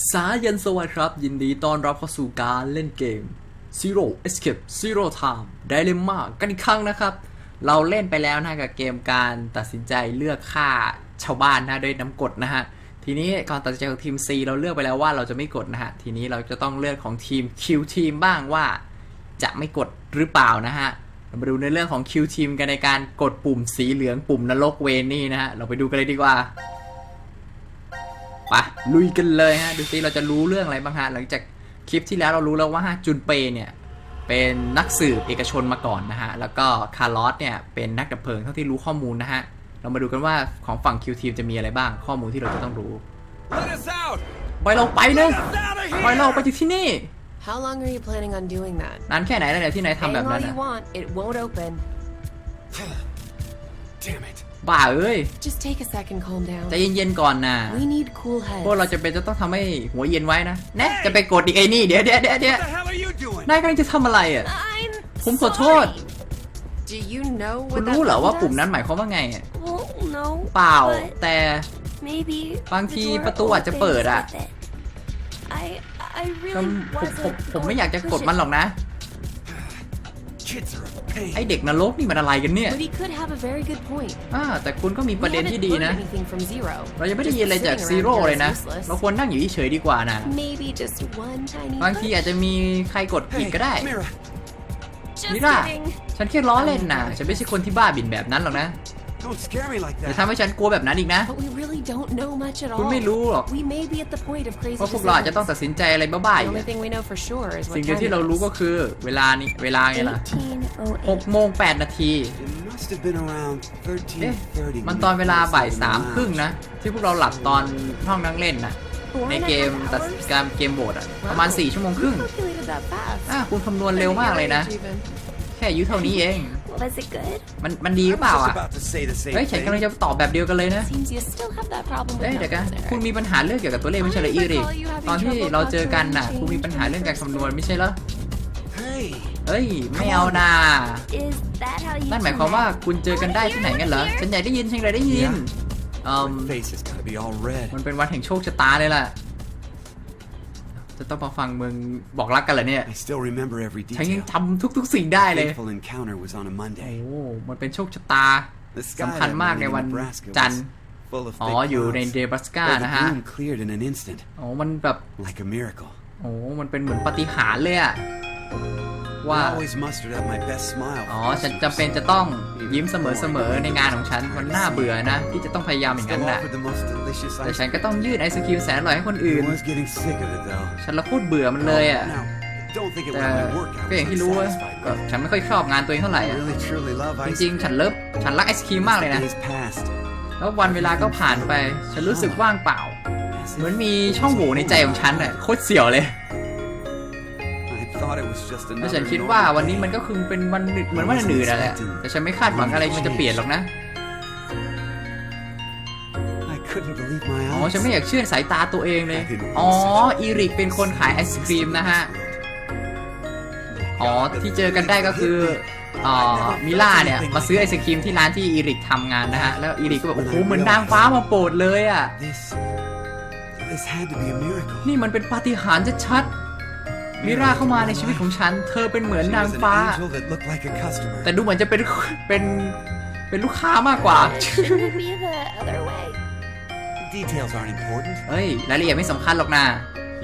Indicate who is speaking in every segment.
Speaker 1: สายันสวัสดีครับ ยินดีต้อนรับเข้าสู่การเล่นเกม Zero Escape Zero Time Dilemma กันอีกครั้งนะครับ เราเล่นไปแล้วนะกับเกมการตัดสินใจเลือกฆ่าชาวบ้านนะด้วยน้ำกดนะฮะ ทีนี้ก่อนตัดสินใจของทีม C เราเลือกไปแล้วว่าเราจะไม่กดนะฮะ ทีนี้เราจะต้องเลือกของทีม Q ทีมบ้างว่าจะไม่กดหรือเปล่านะฮะเรามาดูในเรื่องของ Q ทีมกันในการกดปุ่มสีเหลืองปุ่มนรกเวนนี่นะฮะ เราไปดูกันเลยดีกว่า ไปลุยกันเลยฮะดูซิเราจะรู้เรื่องอะไรบ้างฮะหลังจากคลิปที่แล้วเรารู้แล้วว่าจุนเปเนี่ยเป็นนักสืบเอกชนมาก่อนนะฮะแล้วก็คาร์ลอสเนี่ยเป็นนักดับเพลิงเท่าที่รู้ข้อมูลนะฮะเรามาดูกันว่าของฝั่งคิวทีมจะมีอะไรบ้างข้อมูลที่เราจะต้องรู้
Speaker 2: Let us out!
Speaker 1: ปล่อยเราไปเลย
Speaker 2: Let us out of
Speaker 1: ปล่อย
Speaker 2: here!
Speaker 1: เราไปจากที่นี่
Speaker 3: How long are you planning on doing that?
Speaker 1: นานแค่ไหนแล้วเนี่ยที่นายทำ
Speaker 3: Hang
Speaker 1: แบบ
Speaker 3: all
Speaker 1: นั้น
Speaker 3: you
Speaker 1: อะ
Speaker 3: want, it won't open.
Speaker 2: Damn it.
Speaker 1: บ้าเอ้ย
Speaker 3: Just take a second, calm down.
Speaker 1: ใจเย็นๆก่อนนะ
Speaker 3: We need cool
Speaker 1: พวกเรา
Speaker 3: heads.
Speaker 1: จะเป็นจะต้องทำให้หัวเย็นไว้นะแนะจะไปกดอีกไอ้นี่เดี๋ยวเดี๋ยวเดี๋ยวเดี๋ยว
Speaker 2: What the hell are you doing?
Speaker 1: นายกำลังจะทำอะไรอะ
Speaker 3: I'm
Speaker 1: ผมขอโทษ
Speaker 3: sorry. Do you know
Speaker 1: คุณ
Speaker 3: what that
Speaker 1: รู้เหรอว่า
Speaker 3: button
Speaker 1: ปุ่ม
Speaker 3: does?
Speaker 1: นั้นหมายความว่าไงอะ
Speaker 4: Well, no.
Speaker 1: เปล่า
Speaker 4: but
Speaker 1: แต่
Speaker 4: maybe
Speaker 1: บางที
Speaker 4: the door
Speaker 1: ประตูอาจจะเปิดอะ
Speaker 4: opens with it. I I
Speaker 1: ผม
Speaker 4: really
Speaker 1: ผมผม
Speaker 4: wasn't
Speaker 1: ผมไม่
Speaker 4: going
Speaker 1: อยากจะ
Speaker 4: to
Speaker 1: กด
Speaker 4: push
Speaker 1: มัน
Speaker 4: it.
Speaker 1: หรอกนะ
Speaker 2: Kids are a
Speaker 1: ไอ
Speaker 2: pain.
Speaker 1: เด็กนรกนี่มันอะไรกันเนี่ย
Speaker 3: But he could have a very good point.
Speaker 1: อ่าแต่คุณก็มี
Speaker 3: We
Speaker 1: ประเด็น
Speaker 3: haven't
Speaker 1: ที่ดี
Speaker 3: learned
Speaker 1: นะ
Speaker 3: anything from zero.
Speaker 1: เรายังไม่ได้
Speaker 3: Just
Speaker 1: ยินอะไรจาก
Speaker 3: sitting
Speaker 1: ซี
Speaker 3: around
Speaker 1: โร่
Speaker 3: here
Speaker 1: เลย
Speaker 3: is
Speaker 1: นะ
Speaker 3: useless.
Speaker 1: เราควรนั่งอยู่เฉยๆดีกว่านะ
Speaker 4: Maybe just one tiny
Speaker 1: บางที
Speaker 4: push.
Speaker 1: อาจจะมีใครกดผิด
Speaker 2: Hey,
Speaker 1: ก็ได้
Speaker 2: Mira,
Speaker 4: Just
Speaker 1: มิร่า
Speaker 4: kidding.
Speaker 1: ฉันแค่ล้อเล่นนะฉันไม่ใช่คนที่บ้าบินแบบนั้นหรอกนะ
Speaker 2: don't scare me like
Speaker 1: อย่า
Speaker 2: that.
Speaker 1: ทำให้ฉันกลัวแบบนั้นอีกนะ
Speaker 3: But we really don't know much at
Speaker 1: คุณ
Speaker 3: all.
Speaker 1: ไม่รู้หรอก
Speaker 3: We may be at the point of crazy
Speaker 1: เพราะพวกเราอาจจะต้อง
Speaker 3: decisions.
Speaker 1: ตัดสินใจอะไรบ้าๆ
Speaker 3: The
Speaker 1: อีก
Speaker 3: only
Speaker 1: อะ
Speaker 3: thing we know for sure is
Speaker 1: สิ่ง
Speaker 3: what
Speaker 1: เดียว
Speaker 3: time
Speaker 1: ที่
Speaker 3: it
Speaker 1: เรารู้
Speaker 3: is.
Speaker 1: ก็คือเวลานี้เวลาไงล่ะ
Speaker 4: 1808.
Speaker 1: 6โมง8นาที
Speaker 2: It must have been around
Speaker 1: เอ๊ะ
Speaker 2: 13:30.
Speaker 1: มัน
Speaker 2: when
Speaker 1: ตอน
Speaker 2: we
Speaker 1: เวลา
Speaker 2: first
Speaker 1: บ่าย
Speaker 2: opened
Speaker 1: สาม
Speaker 2: the
Speaker 1: ครึ่ง
Speaker 2: lounge.
Speaker 1: นะ ที่พวกเราหลับตอนห้องนั่งเล่นนะ
Speaker 4: Four
Speaker 1: ใน
Speaker 4: and a
Speaker 1: เกม
Speaker 4: half
Speaker 1: ตัด
Speaker 4: hours?
Speaker 1: การเกมโบดอะประมาณ 4 ชั่วโมงครึ่ง
Speaker 4: Calculated that fast.
Speaker 1: อะคุณคำนวณเร็วมากเลยนะ
Speaker 3: Even.
Speaker 1: แค่อายุเท่านี้เอง
Speaker 4: Was it good?
Speaker 1: มันมันดีห
Speaker 2: I
Speaker 1: รือเปล่า
Speaker 2: was
Speaker 1: อะ
Speaker 2: just about to say the same
Speaker 1: เฮ้ย ฉัน
Speaker 2: thing.
Speaker 1: กำลังจะตอบแบบเดียวกันเลยนะ
Speaker 4: Seems you still have that problem
Speaker 1: เอ้ย
Speaker 4: with
Speaker 1: เดี๋ยวกัน
Speaker 4: numbers
Speaker 1: คุณ
Speaker 4: there.
Speaker 1: มีปัญหาเรื่องเกี่ยวกับตัวเลขไม่ใช่เหรออีริกตอนที่เราเจอกันน่ะ คุณมีปัญหาเรื่องการคำนวณไม่ใช่เหรอ
Speaker 2: Hey,
Speaker 1: เอ้ย ไม่เอานา
Speaker 4: Is that how you
Speaker 1: นั่นหมายความว่าคุณเจอกันได้ที่ไหนกันเหรอ ฉันอยากได้ยินฉันอยากได้ยินเอ่ม
Speaker 2: my face is gonna be all red.
Speaker 1: มันเป็นวันแห่งโชคชะตาเลยล่ะ จะต้องมาฟังมึงบอกรักกันเหรอเนี่ย
Speaker 2: I still remember every
Speaker 1: ฉันยัง
Speaker 2: detail.
Speaker 1: จำทุกๆสิ่งได้เลย
Speaker 2: Fateful encounter was on a
Speaker 1: โอ้
Speaker 2: Monday.
Speaker 1: มันเป็นโชคชะตา
Speaker 2: The
Speaker 1: สำ
Speaker 2: sky
Speaker 1: คัญ
Speaker 2: that
Speaker 1: มากใน
Speaker 2: morning
Speaker 1: วัน
Speaker 2: in Nebraska
Speaker 1: จันทร์
Speaker 2: was full of
Speaker 1: อ๋อ
Speaker 2: thick
Speaker 1: อยู่ใน
Speaker 2: clouds.
Speaker 1: เดบัสกา
Speaker 2: But
Speaker 1: นะ
Speaker 2: the
Speaker 1: ฮะ
Speaker 2: gloom cleared in an instant,
Speaker 1: โอ้มันแบบ
Speaker 2: like a miracle.
Speaker 1: โอ้มันเป็นเหมือนปาฏิหาริย์เลยอะ ว่า
Speaker 2: I always mustered up my best smile.
Speaker 1: อ๋อ
Speaker 2: for
Speaker 1: ฉัน
Speaker 2: customers.
Speaker 1: จำเป็นจะต้องยิ้มเสมอๆในงานของฉัน มันน่าเบื่อนะ ที่จะต้องพยายามอย่างนั้น
Speaker 2: Still
Speaker 1: น่ะ
Speaker 2: offered the most delicious
Speaker 1: แต่
Speaker 2: ice
Speaker 1: ฉันก็ต้องยื่นไอศครีมแสนอร่อยให้คนอื่
Speaker 2: I
Speaker 1: น
Speaker 2: was getting sick of it though.
Speaker 1: ฉันละพูดเบื่อมันเลยอะ
Speaker 2: Now, don't think it
Speaker 1: แต่
Speaker 2: was my work I
Speaker 1: ก็อย่าง
Speaker 2: was
Speaker 1: ที่รู้ว่า
Speaker 2: unsatisfied
Speaker 1: ก็
Speaker 2: with.
Speaker 1: ฉันไม่ค่อยชอบงานตัวเองเท่าไหร่
Speaker 2: I
Speaker 1: อะ
Speaker 2: really truly love
Speaker 1: จ
Speaker 2: ice
Speaker 1: ริงๆ ฉันเลิฟฉันรักไอศครีมมากเลยนะ
Speaker 2: Days passed.
Speaker 1: แล้ววันเวลาก็ผ่านไป ฉันรู้สึกว่างเปล่า
Speaker 2: As
Speaker 1: เหมือน
Speaker 2: if
Speaker 1: มีช่องโหว่ในใจของฉันอะโคตรเสียวเลย แล้ว
Speaker 2: another
Speaker 1: ฉันคิดว่า
Speaker 2: normal
Speaker 1: วันนี้มันก็คือเป็นวันหนึ่งเหมือนวันอื่นๆนั่นแหละแต่ฉันไม่คาดหวังอะไรมันจะเปลี่ยนหรอกนะ
Speaker 2: I couldn't believe my
Speaker 1: อ๋อ
Speaker 2: eyes.
Speaker 1: ฉันไม่อยากเชื่อสายตาตัวเองเลย อ๋อ อีริกเป็นคนขายไอศครีมนะฮะ อ๋อ ที่เจอกันได้ก็คืออ่ามิล่าเนี่ย มาซื้อไอศครีมที่ร้านที่อีริกทำงานนะฮะ แล้วอีริกก็แบบโอ้โหเหมือนนางฟ้ามาโปรดเลยอะ
Speaker 2: This, this had to be a miracle.
Speaker 1: นี่มันเป็นปาฏิหาริย์ชัดๆ มิล่าเข้ามาในชีวิตของฉัน เธอเป็นเหมือน
Speaker 2: She
Speaker 1: นาง
Speaker 2: was an
Speaker 1: ฟ้า
Speaker 2: angel that looked like a customer.
Speaker 1: แต่ดูเหมือนจะเป็นเป็นเป็นลูกค้ามากกว่า
Speaker 4: Shouldn't it be the other way?
Speaker 2: Details aren't important.
Speaker 1: เฮ้ยรายละเอียดไม่สำคัญหรอกนะ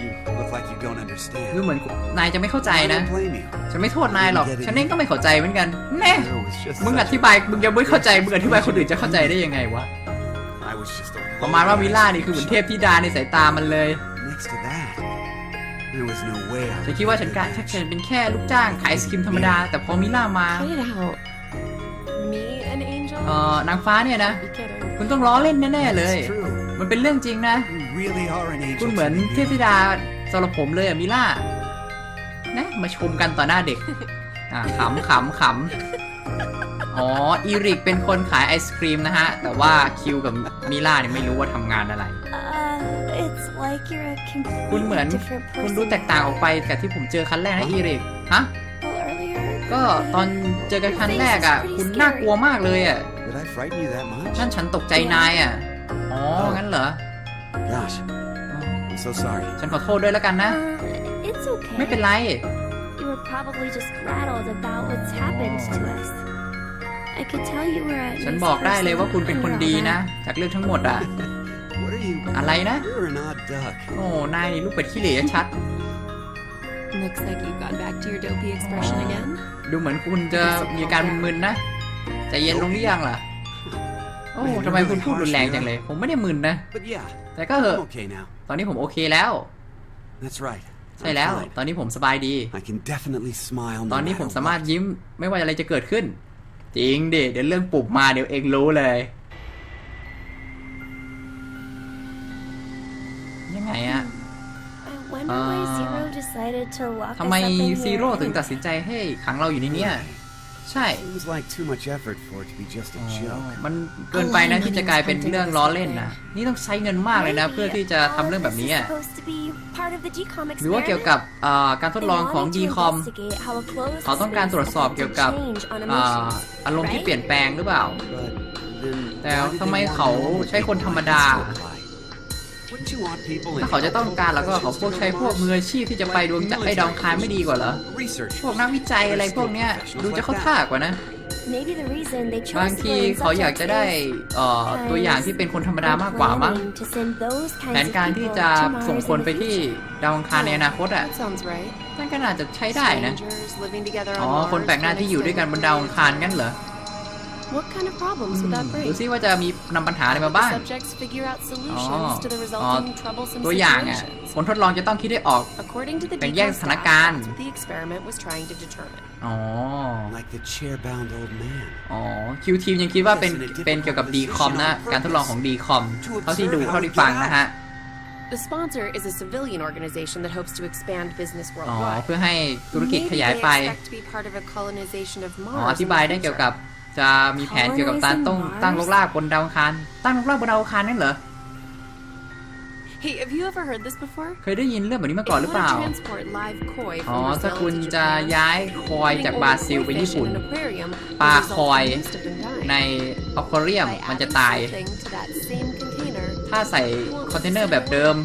Speaker 2: You look like you don't
Speaker 1: คือ
Speaker 2: understand.
Speaker 1: เหมือนนายจะไม่เข้าใจ
Speaker 2: I
Speaker 1: นะ
Speaker 2: don't blame you.
Speaker 1: ฉันไม่โทษนายหรอก ฉันเองก็ไม่เข้าใจเหมือนกัน แน่
Speaker 2: There was just
Speaker 1: มึงอ
Speaker 2: such
Speaker 1: ธิบาย มึงยังไม่เข้าใจ มึงอธิบายคนอื่นจะเข้าใจได้ยังไงวะ
Speaker 2: I was just a
Speaker 1: ประมาณว่า
Speaker 2: low
Speaker 1: มิล่านี่คือเหมือนเทพธิดาในสายตามันเลย ฉัน
Speaker 2: would
Speaker 1: คิดว่าฉันกะฉันเป็นแค่ลูกจ้างขายไอศครีมธรรมดา แต่พอมิล่ามา
Speaker 3: Play it out. Me, an angel?
Speaker 1: เอ่อนางฟ้าเนี่ยนะ
Speaker 3: Be kidding.
Speaker 1: คุณต้องล้อเล่นแน่ๆเลย
Speaker 2: It's true.
Speaker 1: มันเป็นเรื่องจริงนะ
Speaker 2: You really are an angel.
Speaker 1: คุณเหมือน
Speaker 2: to me,
Speaker 1: เทพ
Speaker 2: Mira.
Speaker 1: ธิดาสำหรับผมเลยอะมิล่า นะ มาชมกันต่อหน้าเด็ก อ่าขำขำขำอ๋อ อีริกเป็นคนขายไอศครีมนะฮะ แต่ว่าคิวกับมิล่าเนี่ยไม่รู้ว่าทำงานอะไร คุณเหมือน
Speaker 4: completely different
Speaker 1: คุณดู
Speaker 4: person.
Speaker 1: แตกต่างออกไปกับที่ผมเจอครั้งแรกนะอีริก ฮะ
Speaker 4: Well, earlier.
Speaker 1: ก็ตอนเจอกันครั้งแรกอะ คุณน่ากลัวมากเลยอะ
Speaker 2: Did I frighten you that much?
Speaker 1: นั่นฉันตกใจนายอะ อ๋อ งั้นเหรอ
Speaker 2: Gosh,
Speaker 1: อ๋อ
Speaker 2: I'm I'm so sorry.
Speaker 1: ฉันขอโทษด้วยแล้วกันนะ
Speaker 4: Uh, it's okay.
Speaker 1: ไม่เป็นไร
Speaker 4: You were probably just rattled about what's happened to us. I could tell you were a
Speaker 1: ฉัน
Speaker 4: nice
Speaker 1: บอกได้เลย
Speaker 4: person,
Speaker 1: ว่าคุณเป็นคนดีนะ
Speaker 4: Miranda.
Speaker 1: จากเรื่องทั้งหมดอะ
Speaker 2: What are you?
Speaker 1: อะไรนะ
Speaker 2: You're an odd duck.
Speaker 1: โอ้ นายนี่ลูกเป็ดขี้เหร่ชัด
Speaker 3: Looks like you got back to your dopey expression
Speaker 1: Oh.
Speaker 3: again.
Speaker 1: ดูเหมือนคุณจะมีอาการมึนๆนะ ใจเย็นลงหรือยังล่ะ โอ้ทำไมคุณพูดรุนแรงจังเลย ผมไม่ได้มึนนะ
Speaker 2: But yeah,
Speaker 1: แต่ก็เหอะ
Speaker 2: I'm okay now.
Speaker 1: ตอนนี้ผมโอเคแล้ว
Speaker 2: That's right.
Speaker 1: ใช่
Speaker 2: I'm
Speaker 1: แล้ว
Speaker 2: fine.
Speaker 1: ตอนนี้ผมสบายดี
Speaker 2: I can definitely smile
Speaker 1: ต
Speaker 2: no
Speaker 1: อนนี้
Speaker 2: matter
Speaker 1: ผมสามารถ
Speaker 2: what.
Speaker 1: ยิ้มไม่ว่าอะไรจะเกิดขึ้น จริงดิ เดี๋ยวเรื่องปลุกมาเดี๋ยวเองรู้เลย ไงอะ
Speaker 4: I wonder why
Speaker 1: Uh,
Speaker 4: Zero decided to lock
Speaker 1: ทำ
Speaker 4: us
Speaker 1: ไม
Speaker 4: up in
Speaker 1: ซี
Speaker 4: here
Speaker 1: โร่ถึง
Speaker 4: and
Speaker 1: ตัดสินใจให้ขังเราอยู่ในเนี้ยใช่
Speaker 2: Seems like too much effort for it to be just a
Speaker 1: อ๋อ
Speaker 2: joke.
Speaker 1: มันเกินไปนะที่จะกลายเป็นเรื่องล้อเล่นนะ นี่ต้องใช้เงินมากเลยนะ เพื่อที่จะทำเรื่องแบบนี้อะ
Speaker 4: Maybe all of this is supposed to be part of the DCOM
Speaker 1: หรือว่าเกี่ยวกับเอ่อการทด
Speaker 4: experiment.
Speaker 1: ลองของ
Speaker 4: They wanted to
Speaker 1: DCOM
Speaker 4: investigate how a closed
Speaker 1: เขาต้องการตรวจสอบ
Speaker 4: space
Speaker 1: เกี่ยวกับ
Speaker 4: affected change on
Speaker 1: อ่า
Speaker 4: emotions,
Speaker 1: อารมณ์ที่
Speaker 4: right?
Speaker 1: เปลี่ยนแปลงหรือเปล่า
Speaker 2: But then
Speaker 1: แต่
Speaker 2: why did
Speaker 1: ทำไม
Speaker 2: they want
Speaker 1: เขา
Speaker 2: normal
Speaker 1: ใช้คน
Speaker 2: people
Speaker 1: ธรรม
Speaker 2: like
Speaker 1: ดา ถ้าเขาจะต้องการแล้วก็เขาพวกใช้พวกมืออาชีพที่จะไปดวงจันทร์ไอ้ดาวอังคารไม่ดีกว่าเหรอ พวกนักวิจัยอะไรพวกเนี้ยดูจะเข้าท่ากว่านะ บางทีเขาอยากจะได้ตัวอย่างที่เป็นคนธรรมดามากกว่ามั้งแผนการที่จะส่งคนไปที่ดาวอังคารในอนาคตอะนั่นก็น่าจะใช้ได้นะ อ๋อ คนแปลกหน้าที่อยู่ด้วยกันบนดาวอังคารงั้นเหรอ
Speaker 3: What kind of problems would that
Speaker 1: ดู
Speaker 3: bring?
Speaker 1: ซิว่าจะมีนำปัญหาอะไรมาบ้าง
Speaker 3: The subjects figure out solutions
Speaker 1: Oh.
Speaker 3: to the
Speaker 1: Oh.
Speaker 3: resulting troublesome
Speaker 1: ตัวอย่างอะ
Speaker 3: situations.
Speaker 1: คนทดลองจะต้องคิดได้ออก
Speaker 3: According to the
Speaker 1: แบ่งแยก
Speaker 3: DCOM
Speaker 1: สถาน
Speaker 3: staff,
Speaker 1: การณ์
Speaker 3: that's what the experiment was trying to determine.
Speaker 1: อ๋อ
Speaker 2: Like the chair-bound old man.
Speaker 1: อ๋อคิวทีมยังคิดว่าเป็นเป็นเกี่ยวกับดีคอมนะ การทดลองของดีคอมเท่าที่ดูเท่าที่ฟังนะฮะ
Speaker 3: The sponsor is a civilian organization that hopes to expand business
Speaker 1: อ๋อ
Speaker 3: worldwide.
Speaker 1: เพื่อให้ธุรกิจ
Speaker 3: Maybe
Speaker 1: ขยาย
Speaker 3: they
Speaker 1: ไป
Speaker 3: expect to be part of a colonization of
Speaker 1: อ๋อ
Speaker 3: Mars
Speaker 1: อธิบายได้เกี่ยวกับ จะมีแผนเกี่ยวกับการต้อง
Speaker 4: Colonizing Mars?
Speaker 1: ตั้งลกลากบนดาวอังคารตั้งลกลากบนดาวอังคารนั่นเหรอ
Speaker 3: Hey, have you ever heard this before?
Speaker 1: เคยได้ยินเรื่องแบบนี้มา
Speaker 3: If
Speaker 1: ก่อน
Speaker 3: you
Speaker 1: หรือเปล่า
Speaker 3: want to transport live koi
Speaker 1: อ๋อ
Speaker 3: from
Speaker 1: ถ้า
Speaker 3: Brazil
Speaker 1: คุณ
Speaker 3: to
Speaker 1: จะ
Speaker 3: Japan,
Speaker 1: ย้ายคอยจากบราซิลไปญี่ปุ่น
Speaker 3: putting old koi fish in an aquarium
Speaker 1: ปลา
Speaker 3: will
Speaker 1: คอย
Speaker 3: result in most of them dying.
Speaker 1: ในอควาเรียม
Speaker 3: By
Speaker 1: มันจะ
Speaker 3: adding
Speaker 1: ตาย
Speaker 3: something to that same container,
Speaker 1: ถ้าใส่คอนเทนเนอร์แบบเดิม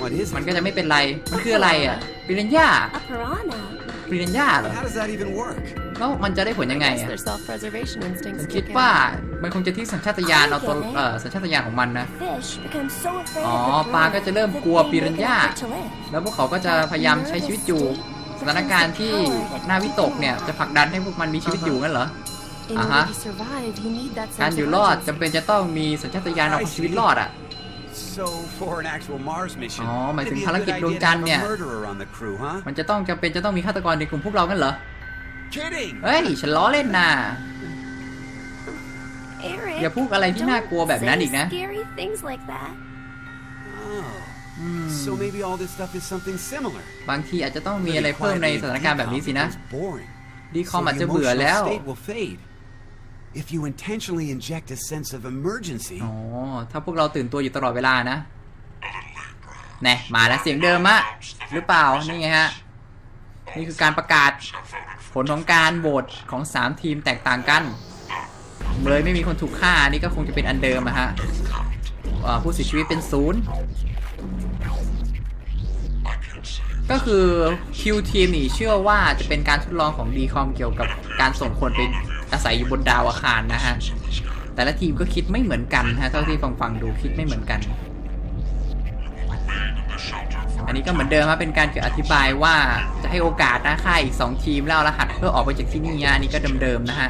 Speaker 2: What is
Speaker 1: มัน
Speaker 2: it?
Speaker 1: ก็จะไม่เป็นไร มันคืออะไรอะปิรันย่า
Speaker 4: A piranha.
Speaker 1: ปิรันย่าเหรอ
Speaker 2: How does that even work?
Speaker 1: แล้วมันจะได้ผลยังไง
Speaker 3: I guess
Speaker 1: อะ
Speaker 3: their self-preservation
Speaker 1: ฉั
Speaker 3: instincts
Speaker 1: นคิด
Speaker 3: kick in.
Speaker 1: ว่ามันคงจะทิ้งสัญชาตญาณเอาตัวเอ่อสัญชาตญาณของมันนะ
Speaker 4: Fish become so afraid
Speaker 1: อ๋อ
Speaker 4: of the
Speaker 1: ปลา
Speaker 4: piranha
Speaker 1: ก็จะเริ่ม
Speaker 4: that
Speaker 1: กลัว
Speaker 4: they
Speaker 1: ปิ
Speaker 4: make
Speaker 1: รัน
Speaker 4: an
Speaker 1: ย่า
Speaker 4: effort to live.
Speaker 1: แล้วพวกเขาก็จะพยายามใช้ชีวิตอยู่สถานการณ์ที่น่าวิตกเนี่ยจะผลักดันให้พวกมันมีชีวิตอยู่งั้นเหรอ
Speaker 3: In
Speaker 1: Uh-huh.
Speaker 3: order to survive, you need that
Speaker 1: การ
Speaker 3: sense
Speaker 1: อยู่
Speaker 3: of
Speaker 1: รอด
Speaker 3: urgency.
Speaker 1: จำเป็นจะต้องมีสัญชาตญาณเอาชีวิตรอดอะ
Speaker 2: So for an actual Mars mission,
Speaker 1: อ๋อหมายถึง
Speaker 2: it'd be a
Speaker 1: ภารกิจ
Speaker 2: good
Speaker 1: ดวง
Speaker 2: idea
Speaker 1: จั
Speaker 2: to
Speaker 1: นท
Speaker 2: have
Speaker 1: ร์เนี่ย
Speaker 2: a murderer on the crew, huh?
Speaker 1: มันจะต้องจำเป็นจะต้องมีฆาตกรในกลุ่มพวกเรากันเหรอ
Speaker 2: Kidding.
Speaker 1: เฮ้ย ฉันล้อเล่นนะ
Speaker 4: Eric,
Speaker 1: อย่าพูดอะไรที่น่ากลัวแบบนั้นอีกนะ
Speaker 4: say scary things like that.
Speaker 2: Oh.
Speaker 1: อืม
Speaker 2: So maybe all this stuff is something similar.
Speaker 1: บางทีอาจจะต้องมีอะไรเพิ่มในสถานการณ์แบบนี้สินะ
Speaker 2: It's boring.
Speaker 1: ดีคอ
Speaker 2: So
Speaker 1: มอาจ
Speaker 2: the
Speaker 1: จะเบื่อ
Speaker 2: emotional
Speaker 1: แล้ว
Speaker 2: state will fade. If you intentionally inject a sense of emergency,
Speaker 1: อ๋อ ถ้าพวกเราตื่นตัวอยู่ตลอดเวลานะแน่มาแล้วเสียงเดิมอะหรือเปล่า นี่ไงฮะ นี่คือการประกาศ ผลของการโหวตของ 3 ทีมแตกต่างกัน เลยไม่มีคนถูกฆ่านี่ก็คงจะเป็นอันเดิมอะฮะผู้เสียชีวิตเป็นศูนย์ก็คือคิวทีมนี่เชื่อว่าจะเป็นการทดลองของดีคอมเกี่ยวกับการส่งคนไปอาศัยอยู่บนดาวอาคารนะฮะ แต่ละทีมก็คิดไม่เหมือนกันฮะเท่าที่ฟังฟังดูคิดไม่เหมือนกัน อันนี้ก็เหมือนเดิมครับเป็นการอธิบายว่าจะให้โอกาสนะค่ายอีก 2 ทีมแล้วเอารหัสเพื่อออกไปจากที่นี่อันนี้ก็เดิมๆนะฮะ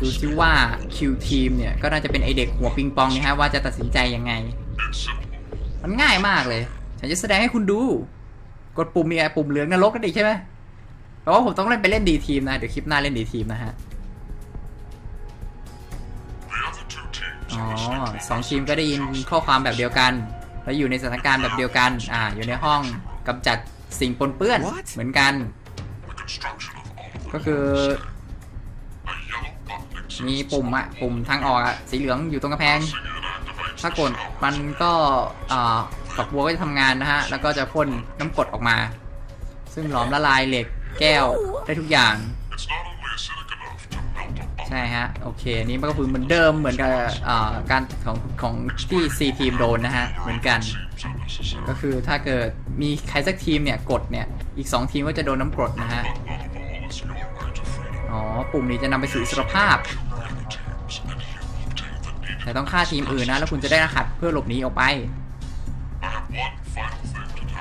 Speaker 1: ดูซิว่าคิวทีมเนี่ยก็น่าจะเป็นไอเด็กหัวปิงปองนะฮะว่าจะตัดสินใจยังไง มันง่ายมากเลย ฉันจะแสดงให้คุณดู กดปุ่มมีไอปุ่มเหลืองนรกนั่นเองใช่ไหมแปลว่าผมต้องเล่นไปเล่นดีทีมนะ เดี๋ยวคลิปหน้าเล่นดีทีมนะฮะ สองทีมก็ได้ยินข้อความแบบเดียวกัน แล้วอยู่ในสถานการณ์แบบเดียวกัน อ่า อยู่ในห้องกำจัดสิ่งปนเปื้อน
Speaker 2: What?
Speaker 1: เหมือนกัน ก็คือ มีปุ่มอะปุ่มทางออกอะสีเหลืองอยู่ตรงกระแพง ถ้ากดมันก็อ่าฝักบัวก็จะทำงานนะฮะ แล้วก็จะพ่นน้ำกรดออกมา ซึ่งหลอมละลายเหล็กแก้วได้ทุกอย่างใช้ช่ฮะ โอเคนี้มันก็คือเหมือนเดิมเหมือนกับการของของที่ C ทีมโดนนะฮะ เหมือนกัน ก็คือถ้าเกิดมีใครสักทีมเนี่ยกดเนี่ย อีก 2 ทีมก็จะโดนน้ำกรดนะฮะ อ๋อ ปุ่มนี้จะนำไปสู่อิสรภาพ แต่ต้องฆ่าทีมอื่นนะ แล้วคุณจะได้รหัสเพื่อหลบหนีออกไป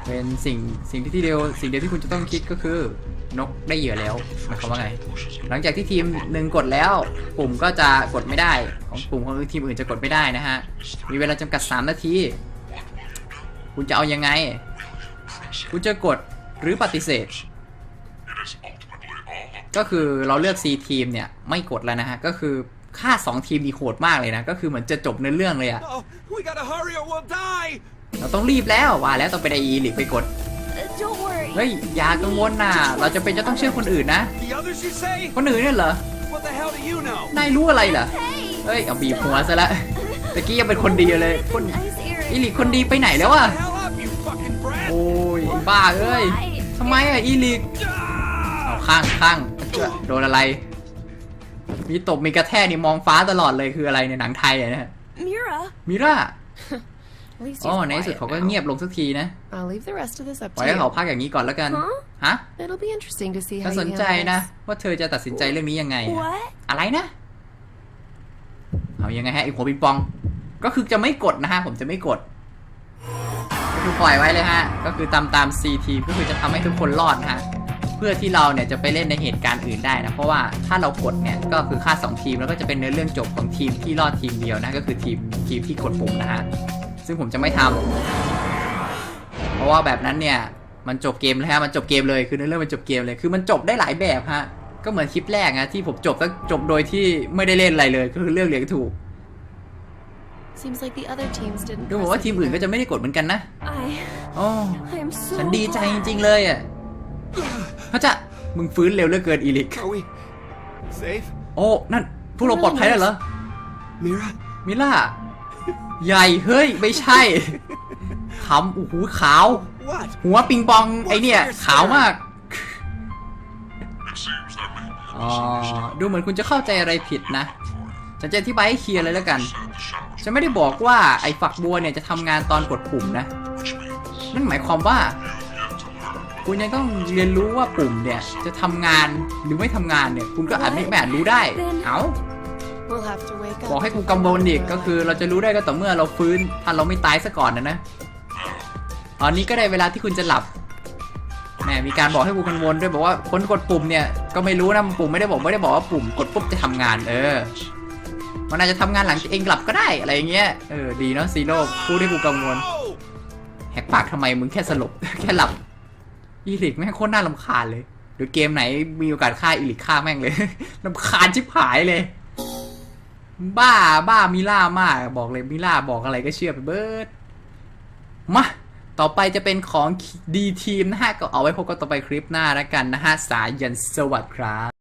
Speaker 1: เป็นสิ่งสิ่งที่ที่เดียวสิ่งเดียวที่คุณจะต้องคิดก็คือ นกได้เหยื่อแล้วหมายความว่าไง หลังจากที่ทีมหนึ่งกดแล้ว ปุ่มก็จะกดไม่ได้ ของปุ่มของทีมอื่นจะกดไม่ได้นะฮะ มีเวลาจำกัด 3 นาที คุณจะเอายังไง คุณจะกดหรือปฏิเสธ ก็คือเราเลือก C ทีมเนี่ย ไม่กดแล้วนะฮะ ก็คือค่า 2 ทีมดีโหดมากเลยนะ ก็คือเหมือนจะจบในเรื่องเลยอะ
Speaker 2: Oh, we gotta hurry or we'll die!
Speaker 1: เราต้องรีบแล้วว่าแล้วต้องไปไดอีหรือไปกด
Speaker 4: Uh, don't worry.
Speaker 1: เฮ้ยอย่ากังวลนะเราจะเป็นจะต้องเชื่อคนอื่นนะ
Speaker 2: The others, you say?
Speaker 1: คนอื่นเนี่ยเหรอ
Speaker 2: What the hell do you know?
Speaker 1: นายรู้อะไรเหรอ
Speaker 4: Hey!
Speaker 1: เฮ้ยเอาบีบหัวซะละตะกี้ยังเป็นคนดีอยู่เลยคน
Speaker 4: Nice earring.
Speaker 1: อีลิกคนดีไปไหนแล้วอะ
Speaker 2: The hell up, you fucking brat!
Speaker 1: โอ้ยไอ้บ้าเอ้ยทำไมอะอีลิกเอาข้างข้างเจ้าโดนอะไร มีตบมีกระแทกนี่มองฟ้าตลอดเลยคืออะไรในยหนังไทยอะนะ
Speaker 4: Mira.
Speaker 1: มิร่า
Speaker 3: At least
Speaker 1: อ๋อ
Speaker 3: he's
Speaker 1: ในที่สุด
Speaker 3: quiet
Speaker 1: เขาก็
Speaker 3: now.
Speaker 1: เงียบลงสักทีนะ
Speaker 3: I'll leave the rest of this up
Speaker 1: ปล่อย
Speaker 3: to
Speaker 1: ให้เขา
Speaker 3: you.
Speaker 1: พักอย่างนี้ก่อนแล้วกัน
Speaker 4: ฮะ
Speaker 1: ฮะ
Speaker 3: It'll be interesting to see
Speaker 1: ถ้า
Speaker 3: how
Speaker 1: ส
Speaker 3: you
Speaker 1: นใจ
Speaker 3: handle
Speaker 1: นะ
Speaker 3: this.
Speaker 1: ว่าเธอจะตัดสินใจเรื่องนี้ยังไงอะ
Speaker 4: What?
Speaker 1: อะไรนะ เอายังไงฮะไอ้หัวปิงปอง ก็คือจะไม่กดนะฮะ ผมจะไม่กด ก็คือปล่อยไว้เลยฮะ ก็คือตามตาม C ทีมก็คือจะทำให้ทุกคนรอดนะฮะ เพื่อที่เราเนี่ยจะไปเล่นในเหตุการณ์อื่นได้นะ เพราะว่าถ้าเรากดเนี่ยก็คือฆ่าสองทีมแล้วก็จะเป็นเนื้อเรื่องจบของทีมที่รอดทีมเดียวนะ ก็คือทีมทีมที่กดปุ่มนะฮะ ซึ่งผมจะไม่ทำเพราะว่าแบบนั้นเนี่ย มันจบเกมแล้วฮะมันจบเกมเลยคือเนื้อเรื่องมันจบเกมเลยคือมันจบได้หลายแบบฮะก็เหมือนคลิปแรกนะที่ผมจบก็จบโดยที่ไม่ได้เล่นอะไรเลยก็คือเลือกเรียงถูก
Speaker 3: Seems like the other teams didn't.
Speaker 1: ดูเหมือน
Speaker 3: press
Speaker 1: ว่า
Speaker 3: it
Speaker 1: ทีมอื่นก็
Speaker 3: either.
Speaker 1: จะไม่ได้กดเหมือนกันนะ
Speaker 4: I.
Speaker 1: โอ้
Speaker 4: I am so.
Speaker 1: ฉันดีใจจ
Speaker 4: glad.
Speaker 1: ริง ๆ เลยอะพระเจ้ามึงฟื้นเร็วเหลือเกินอีลิก
Speaker 2: Are we safe?
Speaker 1: โอ้ นั่น พวกเราปลอดภัยแล้วเหรอ
Speaker 2: Mira?
Speaker 1: มิล่า ใหญ่เฮ้ย ไม่ใช่ขำโอ้โหขาว
Speaker 2: What?
Speaker 1: หัวปิงปองไอเนี่ย ขาวมาก อ๋อ ดูเหมือนคุณจะเข้าใจอะไรผิดนะ ฉันจะอธิบายให้เคลียร์เลยแล้วกัน ฉันไม่ได้บอกว่าไอ้ฝักบัวเนี่ยจะทำงานตอนกดปุ่มนะ นั่นหมายความว่า คุณยังต้องเรียนรู้ว่าปุ่มเนี่ย จะทำงานหรือไม่ทำงานเนี่ย คุณก็อาจไม่แม่รู้ได้ เอ้า บอกให้กูกังวลอีกก็คือเราจะรู้ได้ก็ต่อเมื่อเราฟื้นถ้าเราไม่ตายซะก่อนนะนะตอนนี้ก็ได้เวลาที่คุณจะหลับแหมมีการบอกให้กูกังวลด้วยบอกว่าคนกดปุ่มเนี่ยก็ไม่รู้นะปุ่มไม่ได้บอกไม่ได้บอกว่าปุ่มกดปุ๊บจะทำงาน เออ มันอาจจะทำงานหลังจากเองหลับก็ได้อะไรอย่างเงี้ยเออดีเนาะซีโร่พูดให้กูกังวลแหกปากทำไมมึงแค่สลบแค่หลับอีลิกแม่งโคตรน่ารำคาญเลยเดี๋ยวเกมไหนมีโอกาสฆ่าอีลิกฆ่าแม่งเลยรำคาญชิบหายเลย บ้าบ้ามิล่ามากบอกเลยมิล่าบอกอะไรก็เชื่อไปเบิร์ดมาต่อไปจะเป็นของดีทีมนะฮะ ก็เอาไว้พบกันต่อไปคลิปหน้าแล้วกันนะฮะ สายันสวัสดีครับ